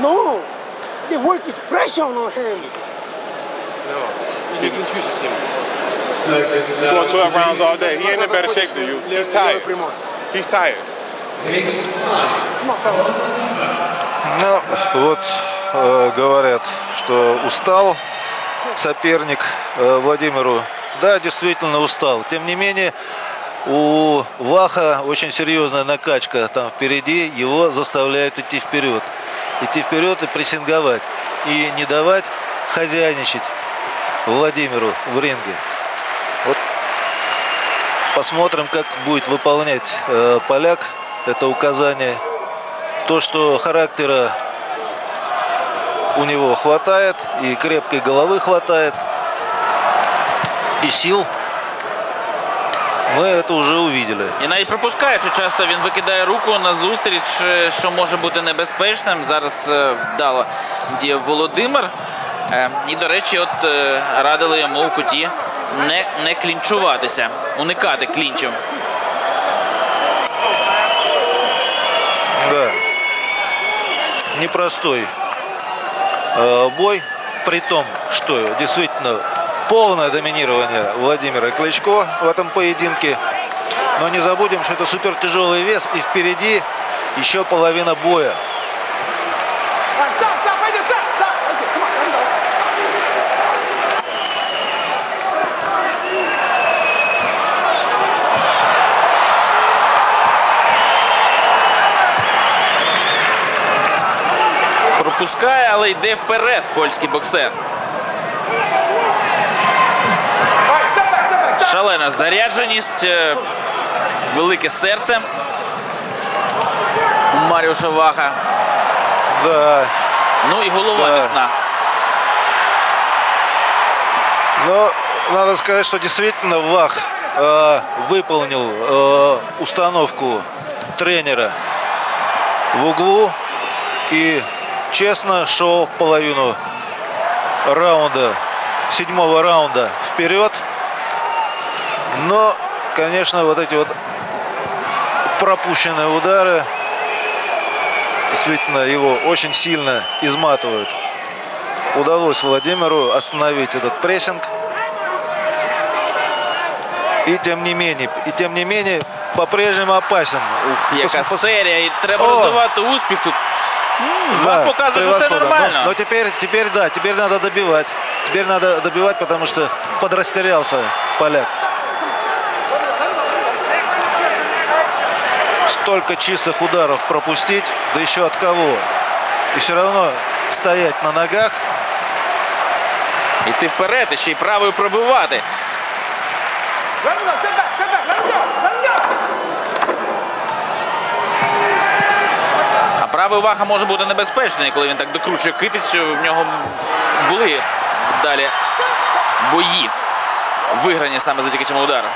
No, the work is pressure on him. He's been choosing him. Going 12 rounds all day. He ain't in better shape than you. He's tired. He's tired. Come on, fella. Ну, вот э, говорят, что устал соперник э, Владимиру. Да, действительно устал. Тем не менее, у Ваха очень серьезная накачка там впереди. Его заставляют идти вперед. Идти вперед и прессинговать. И не давать хозяйничать Владимиру в ринге. Вот посмотрим, как будет выполнять э, поляк это указание. То, что характера у него хватает, и крепкой головы хватает, и сил, ми это уже увидели. І навіть пропускає, що часто він викидає руку на зустріч, е, що може бути небезпечним. Зараз е, вдало діяв Володимир. Е, І, до речі, от радили йому у куті не, не клінчуватися, уникати клінчів. Да. Непростой бой, при том, что действительно полное доминирование Владимира Кличко в этом поединке. Но не забудем, что это супер тяжелый вес и впереди еще половина боя. Пропускає, але йде вперед польський боксер. Шалена зарядженість, е, велике серце у Маріуша Ваха. Да, Ну і голова Да. міцна. Но надо сказать, что действительно Вах э, выполнил э, установку тренера в углу и честно шел половину раунда, седьмого раунда вперед. Но, конечно, вот эти вот пропущенные удары действительно его очень сильно изматывают удалось Владимиру остановить этот прессинг. И тем не менее, и тем не менее, по-прежнему опасен. Ух, Яка пос- пос- серія, і треба О! розвивати успіх тут. Да, Вах показує, що все превосходно. нормально. Но, но теперь, теперь, да, теперь надо добивать. Теперь надо добивать, потому что подрастерялся поляк. Столько чистых ударов пропустить, да еще от кого. И все равно стоять на ногах. Іти вперед і ще й правою пробивати. А правий Ваха може бути небезпечний, коли він так докручує китицю. В нього були далі бої, виграні саме завдяки цьому удару.